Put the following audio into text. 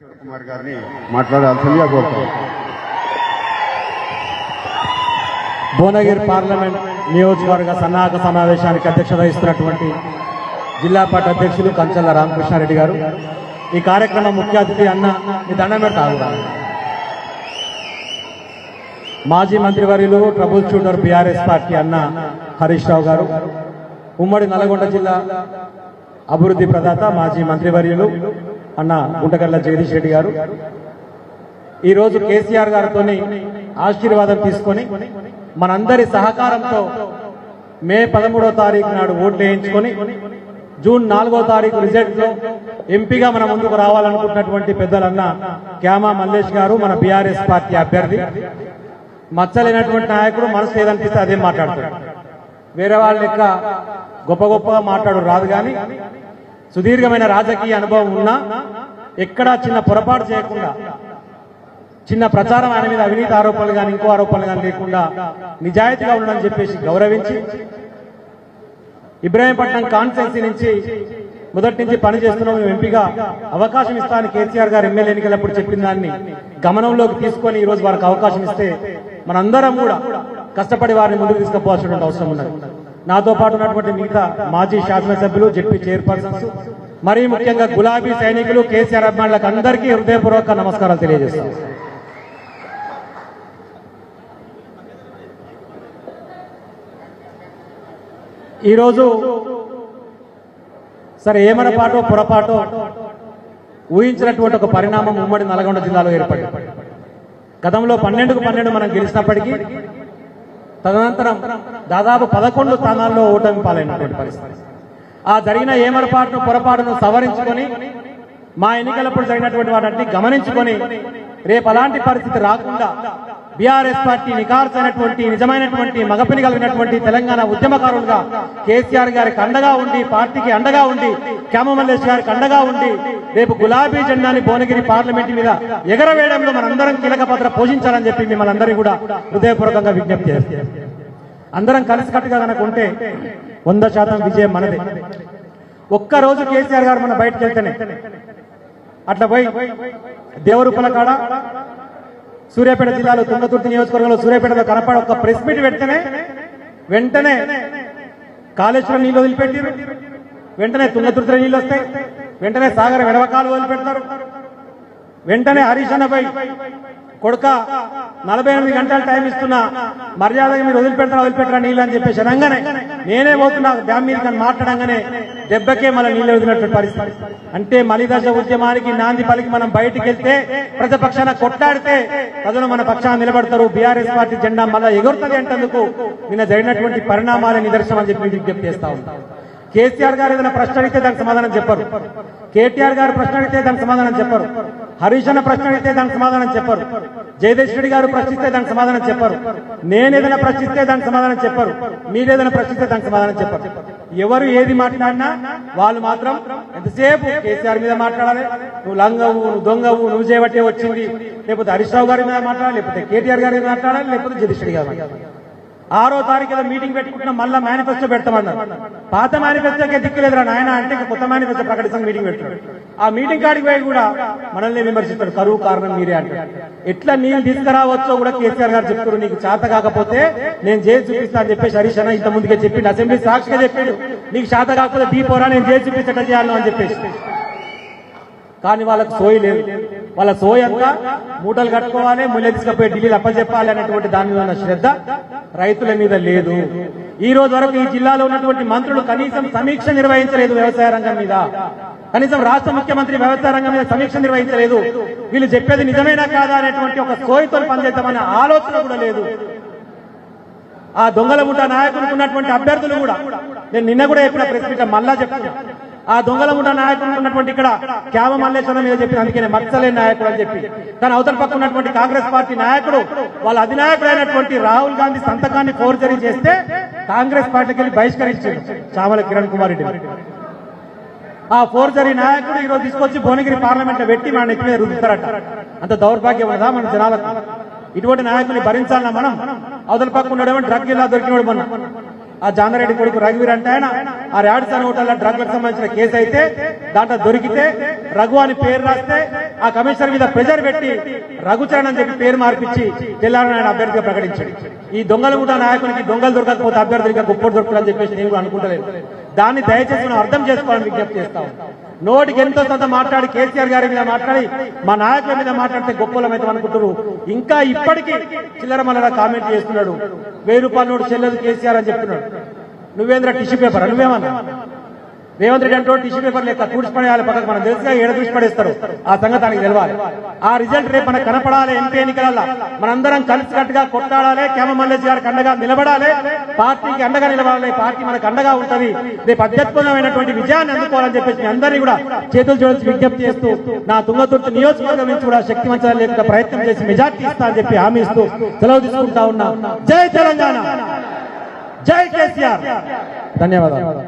కుమార్ గారిని మాట్లాడాల్సిందిగా కోరుతాం. భువనగిరి పార్లమెంట్ నియోజకవర్గ సన్నాహక సమావేశానికి అధ్యక్షత వహిస్తున్నటువంటి జిల్లా పార్టీ అధ్యక్షులు కంచల్ల రామకృష్ణారెడ్డి గారు. ఈ కార్యక్రమం ముఖ్య అతిథి అన్న మీ దండం పెడతా మాజీ మంత్రివర్యులు ట్రబుల్ షూటర్ బీఆర్ఎస్ పార్టీ అన్న హరీష్ రావు గారు. ఉమ్మడి నల్గొండ జిల్లా అభివృద్ధి ప్రదాత మాజీ మంత్రివర్యులు. అన్న గుంటకల్ల జగదీష్ రెడ్డి గారు. ఈ రోజు కేసీఆర్ గారితో ఆశీర్వాదం తీసుకొని మనందరి సహకారంతో మే పదమూడో తారీఖు నాడు ఓట్లు వేయించుకొని జూన్ నాలుగో తారీఖు రిజల్ట్లో ఎంపీగా మన ముందుకు రావాలనుకుంటున్నటువంటి పెద్దలన్న క్యామా మల్లేష్ గారు మన బీఆర్ఎస్ పార్టీ అభ్యర్థి. మచ్చలేనటువంటి నాయకుడు మనసు ఏదనిపిస్తే అదే మాట్లాడతాడు. వేరే వాళ్ళ లెక్క గొప్ప గొప్పగా మాట్లాడు రాదు కానీ సుదీర్ఘమైన రాజకీయ అనుభవం ఉన్నా ఎక్కడా చిన్న పొరపాటు చేయకుండా చిన్న ప్రచారం ఆయన మీద అవినీతి ఆరోపణలు కానీ ఇంకో ఆరోపణలు కానీ లేకుండా నిజాయితీగా ఉండడం చెప్పేసి గౌరవించి ఇబ్రాహీంపట్నం కాన్స్టెన్సీ నుంచి మొదటి నుంచి పనిచేస్తున్నాం మేము ఎంపీగా అవకాశం ఇస్తానని కేసీఆర్ గారు ఎమ్మెల్యే ఎన్నికలప్పుడు చెప్పిన దాన్ని గమనంలోకి తీసుకొని ఈరోజు వారికి అవకాశం ఇస్తే మనందరం కూడా కష్టపడి వారిని ముందుకు తీసుకుపోవాల్సిన అవసరం ఉన్నది. నాతో పాటు ఉన్నటువంటి మిగతా మాజీ శాసనసభ్యులు జడ్పీ చైర్పర్సన్స్ మరీ ముఖ్యంగా గులాబీ సైనికులు కేసీఆర్ అభిమానులకు అందరికీ హృదయపూర్వక నమస్కారాలు తెలియజేస్తాం ఈరోజు సరే ఏమరపాటో పొరపాటో ఊహించినటువంటి ఒక పరిణామం ఉమ్మడి నల్గొండ జిల్లాలో ఏర్పడింది. గతంలో పన్నెండుకు పన్నెండు మనం గెలిచినప్పటికీ తదనంతరం దాదాపు పదకొండు స్థానాల్లో ఓటమి పాలైనటువంటి పరిస్థితి. ఆ జరిగిన ఏమరపాటును పొరపాటును సవరించుకొని మా ఎన్నికలప్పుడు జరిగినటువంటి వాటిని గమనించుకొని రేపు అలాంటి పరిస్థితి రాకుండా బీఆర్ఎస్ పార్టీ నికార్సైనటువంటి నిజమైనటువంటి మగపిని కలిగినటువంటి తెలంగాణ ఉద్యమకారులుగా కేసీఆర్ గారికి అండగా ఉండి పార్టీకి అండగా ఉండి క్యామమల్లేష్ గారికి అండగా ఉండి రేపు గులాబీ జెండాని భువనగిరి పార్లమెంట్ మీద ఎగరవేయడంలో మనందరం కీలక పాత్ర పోషించాలని చెప్పి మిమ్మల్ని అందరికీ కూడా హృదయపూర్వకంగా విజ్ఞప్తి చేస్తాం అందరం కలిసికట్టుగా కనుక ఉంటే వంద శాతం విజయం మనదే. ఒక్క రోజు కేసీఆర్ గారు మన బయటకు వెళ్తేనే. అట్లా పోయి దేవరూపల కాడ సూర్యాపేట జిల్లాలో తుంగతుర్తి నియోజకవర్గంలో సూర్యాపేటలో కనపడ ఒక ప్రెస్ మీట్ పెడితేనే వెంటనే కాళేశ్వరం నీళ్ళు వదిలిపెట్టారు. వెంటనే తుంగతుర్తిలో నీళ్ళు వస్తాయి. వెంటనే సాగర వెడవకాలు వదిలిపెడతారు. వెంటనే హరీష్ అన్నపై కొడుక నలభై ఎనిమిది గంటలు టైం ఇస్తున్నా మర్యాదగా మీరు వదిలిపెడతారా వదిలిపెట్టరా నీళ్ళు అని చెప్పేసి అనగానే నేనే పోతున్నా డ్యామ్ మీద మాట్లాడంగానే దెబ్బకే మన నీళ్ళు వదిలినటువంటి పరిస్థితి. అంటే మలిదశ ఉద్యమానికి నాంది పలికి మనం బయటికి వెళ్తే ప్రజపక్షాన కొట్లాడితే ప్రజలు మన పక్షాన నిలబడతారు. బీఆర్ఎస్ పార్టీ జెండా మళ్ళా ఎగురుతుంది అంటేందుకు నిన్న జరిగినటువంటి పరిణామాల నిదర్శనం అని చెప్పి విజ్ఞప్తి చేస్తా కేసీఆర్ గారు ఏదైనా ప్రశ్న అడిగితే దానికి సమాధానం చెప్పరు. కేటీఆర్ గారు ప్రశ్న అడిగితే దానికి సమాధానం చెప్పరు. హరీష్ అన్న ప్రశ్న అడిగితే దానికి సమాధానం చెప్పరు. జయదేశ్వరి గారు ప్రశ్నిస్తే దానికి సమాధానం చెప్పారు. నేను ఏదైనా ప్రశ్నిస్తే దానికి సమాధానం చెప్పారు. మీరు ఏదైనా ప్రశ్నిస్తే దానికి సమాధానం చెప్పారు. ఎవరు ఏది మాట్లాడినా వాళ్ళు మాత్రం ఎంతసేపు కేసీఆర్ మీద మాట్లాడాలి నువ్వు లంగవు నువ్వు దొంగవు నువ్వు చేయబట్టే వచ్చింది. లేకపోతే హరీష్ గారి మీద మాట్లాడాలి లేకపోతే కేటీఆర్ గారి మీద మాట్లాడాలి లేకపోతే జగదీష్ గారు మాట్లాడాలి. ఆరో తారీఖు ఏదో మీటింగ్ పెట్టుకుంటున్నాం మళ్ళీ మేనిఫెస్టో పెడతామన్నారు. పాత మేనిఫెస్టోకే దిక్కులేదురా నాయన అంటే ఇంకా కొత్త మేనిఫెస్టో ప్రకటిస్తాం మీటింగ్ పెట్టున్నాడు ఆ మీటింగ్ కాడికి పోయి కూడా మనల్ని విమర్శిస్తారు. కరువు కారణం మీరే అంటారు. ఎట్లా నీళ్ళు తీసుకురావచ్చో కూడా కేసీఆర్ గారు చెప్తారు నీకు చేత కాకపోతే నేను చేసి చూపిస్తా అని చెప్పేసి హరీష్ అన్న ఇంత ముందుకే చెప్పిండు. అసెంబ్లీ సాక్షిగా చెప్పాడు. నీకు చేత కాకపోతే దీపోరా నేను చేసి చూపిస్తా చేయాలి అని చెప్పేసి. కానీ వాళ్ళకి సోయి లేదు. వాళ్ళ సోయంతా మూటలు కట్టుకోవాలి ముళ్ళ తీసుకపోయి ఢిల్లీలో అప్పచెప్పాలి అనేటువంటి దాని మీద ఉన్న శ్రద్ధ రైతుల మీద లేదు. ఈ రోజు వరకు ఈ జిల్లాలో ఉన్నటువంటి మంత్రులు కనీసం సమీక్ష నిర్వహించలేదు వ్యవసాయ రంగం మీద. కనీసం రాష్ట్ర ముఖ్యమంత్రి వ్యవసాయ రంగం మీద సమీక్ష నిర్వహించలేదు. వీళ్ళు చెప్పేది నిజమేనా కాదా అనేటువంటి ఒక సోయతో పనిచేద్దామనే ఆలోచన కూడా లేదు. ఆ దొంగల ముఠ నాయకులకు ఉన్నటువంటి అభ్యర్థులు కూడా నేను నిన్న కూడా చెప్పిన ప్రెస్ మీట్ మళ్ళా చెప్తున్నా. ఆ దొంగల ముఠ నాయకులు ఉన్నటువంటి ఇక్కడ క్యామ మల్లేశ్వరం మీద చెప్పిన అందుకనే మత్సలే నాయకుడు అని చెప్పి. కానీ అవతల పక్క ఉన్నటువంటి కాంగ్రెస్ పార్టీ నాయకుడు వాళ్ళ అధినాయకుడైనటువంటి రాహుల్ గాంధీ సంతకాన్ని ఫోర్జరీ చేస్తే కాంగ్రెస్ పార్టీకి వెళ్ళి బహిష్కరించారు చామల కిరణ్ కుమార్ రెడ్డి ఆ ఫోర్జరీ నాయకుడు ఈరోజు తీసుకొచ్చి భువనగిరి పార్లమెంట్లో పెట్టి మన నెత్తి మీద రుద్దుతారట. అంత దౌర్భాగ్యం ఉన్నదా మన జనాలకు. ఇటువంటి నాయకుల్ని భరించాలన్నా మనం అవతల పక్క ఉన్నాడేమో డ్రగ్ ఇలా దొరికినోడు మన ఆ జానారెడ్డి కొడుకు రఘువీర్ అంటే ఆయన. ఆ ర్యాడ్స్ అనే డ్రగ్ డ్రగ్లకు సంబంధించిన కేసు అయితే దాంట్లో దొరికితే రఘు అని పేరు రాస్తే ఆ కమిషనర్ మీద ప్రెజర్ పెట్టి రఘుచరణ్ అని చెప్పి పేరు మార్పించి తెల్లారని అభ్యర్థిగా ప్రకటించాడు. ఈ దొంగలు కూడా నాయకునికి దొంగలు దొరకకపోతే అభ్యర్థిగా గొప్ప దొరకదని చెప్పేసి నేను అనుకుంటలేదు. దాన్ని దయచేసి మనం అర్థం చేసుకోవాలని విజ్ఞప్తి చేస్తాం నోటికి ఎంతో కొంత మాట్లాడి కేసీఆర్ గారి మీద మాట్లాడి మా నాయకుల మీద మాట్లాడితే గొప్పలమైతే అనుకుంటున్నారు. ఇంకా ఇప్పటికీ చిల్లర మల్లర కామెంట్ చేస్తున్నాడు. వెయ్యి రూపాయల నోటు చెల్లెదు కేసీఆర్ అని చెప్తున్నాడు. నువ్వేంద్ర టిష్యూ పేపర్? నువ్వేమన్నా? రేవంత్ రెడ్డి అంటే టిష్యూ పేపర్ లేక కూర్చి పక్కకు. మనం తెలుసుగా ఏడ చూసి ఆ సంగతానికి ఆయనకి తెలవాలి. ఆ రిజల్ట్ రేపు మనకు కనపడాలి ఎంపీ ఎన్నికల మనందరం కలిసికట్టుగా కొట్టాడాలి కేమ మల్లేష్ గారికి అండగా నిలబడాలి. పార్టీకి అండగా నిలబడాలి. పార్టీ మనకు అండగా ఉంటుంది. రేపు అత్యద్భుతమైనటువంటి విజయాన్ని అందుకోవాలని చెప్పేసి మీ అందరినీ కూడా చేతులు చూడొచ్చి విజ్ఞప్తి చేస్తూ నా తుంగతుర్తి నియోజకవర్గం నుంచి కూడా శక్తి వంచాలి లేకుండా ప్రయత్నం చేసి మెజార్టీ ఇస్తా అని చెప్పి హామీ ఇస్తూ సెలవు తీసుకుంటా ఉన్నా. జై తెలంగాణ! జై కేసీఆర్! ధన్యవాదాలు.